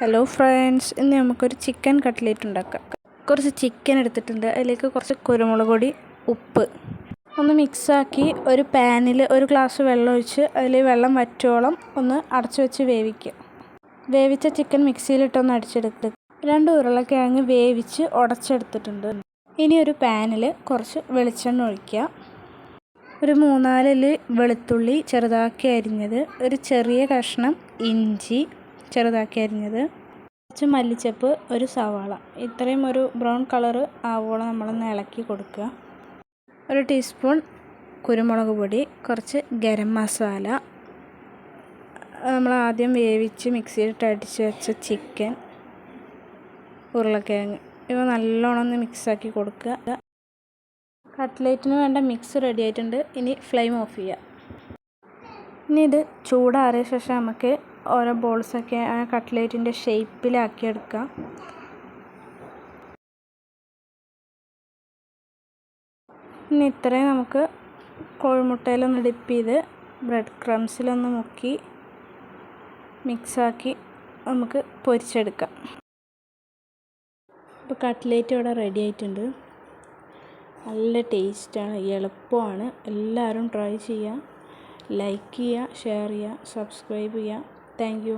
Hello friends ഇന്ന് നമുക്കൊരു chicken cutlet ഉണ്ടാക്കാം. കുറച്ച് ചിക്കൻ എടുത്തിട്ടുണ്ട്. അതിലേക്ക് കുറച്ച് കുരുമുളക് പൊടി ഉപ്പ്. ഒന്ന് മിക്സാക്കി ഒരു പാനിൽ ഒരു ഗ്ലാസ് വെള്ളം ഒഴിച്ച് അതിൽ വെള്ളം വറ്റോളം ഒന്ന് അടച്ചു വെച്ച് വേവിക്കുക. വേവിച്ച ചിക്കൻ മിക്സിയിലിട്ടൊന്ന് അടിച്ചെടുത്ത് രണ്ട് ഉരുളക്കിഴങ്ങ് വേവിച്ച് ഉടച്ചെടുത്തിട്ടുണ്ട്. ഇനി ഒരു പാനിൽ കുറച്ച് വെളിച്ചെണ്ണ ഒഴിക്കുക. ഒരു മൂന്നാലിൽ വെളുത്തുള്ളി ചെറുതാക്കി അരിഞ്ഞത്. ഒരു ചെറിയ കഷ്ണം ഇഞ്ചി. ചെറുതാക്കി അരിഞ്ഞത്. കുറച്ച് മല്ലിച്ചപ്പ് ഒരു സവാള. ഇത്രയും ഒരു ബ്രൗൺ കളർ ആവോളം നമ്മളൊന്ന് ഇളക്കി കൊടുക്കുക. ഒരു ടീസ്പൂൺ കുരുമുളക് പൊടി കുറച്ച് ഗരം മസാല. നമ്മൾ ആദ്യം വേവിച്ച് മിക്സിയിലിട്ട് അടിച്ച് വെച്ച ചിക്കൻ ഉരുളക്കിഴങ്ങ്. ഇവ നല്ലോണം ഒന്ന് മിക്സാക്കി കൊടുക്കുക. കട്ട്ലേറ്റിന് വേണ്ട മിക്സ് റെഡി ആയിട്ടുണ്ട്. ഇനി ഫ്ലെയിം ഓഫ് ചെയ്യുക. ഇനി ഇത് ചൂടാറിയ ശേഷം നമുക്ക് ഓരോ ബോൾസൊക്കെ ആ കട്ട്ലേറ്റിന്റെ ഷേപ്പിലാക്കി എടുക്കാം ഇനി ഇത്രയും നമുക്ക് കോഴിമുട്ടയിലൊന്ന് ഡിപ്പ് ചെയ്ത് ബ്രെഡ് ക്രംസിലൊന്ന് മുക്കി മിക്സാക്കി നമുക്ക് പൊരിച്ചെടുക്കാം. ഇപ്പോൾ കട്ട്ലേറ്റ് ഇവിടെ റെഡി ആയിട്ടുണ്ട്. നല്ല ടേസ്റ്റാണ് എളുപ്പമാണ്. എല്ലാവരും ട്രൈ ചെയ്യുക. ലൈക്ക് ചെയ്യുക ഷെയർ ചെയ്യുക സബ്സ്ക്രൈബ് ചെയ്യുക. தேங்க்யூ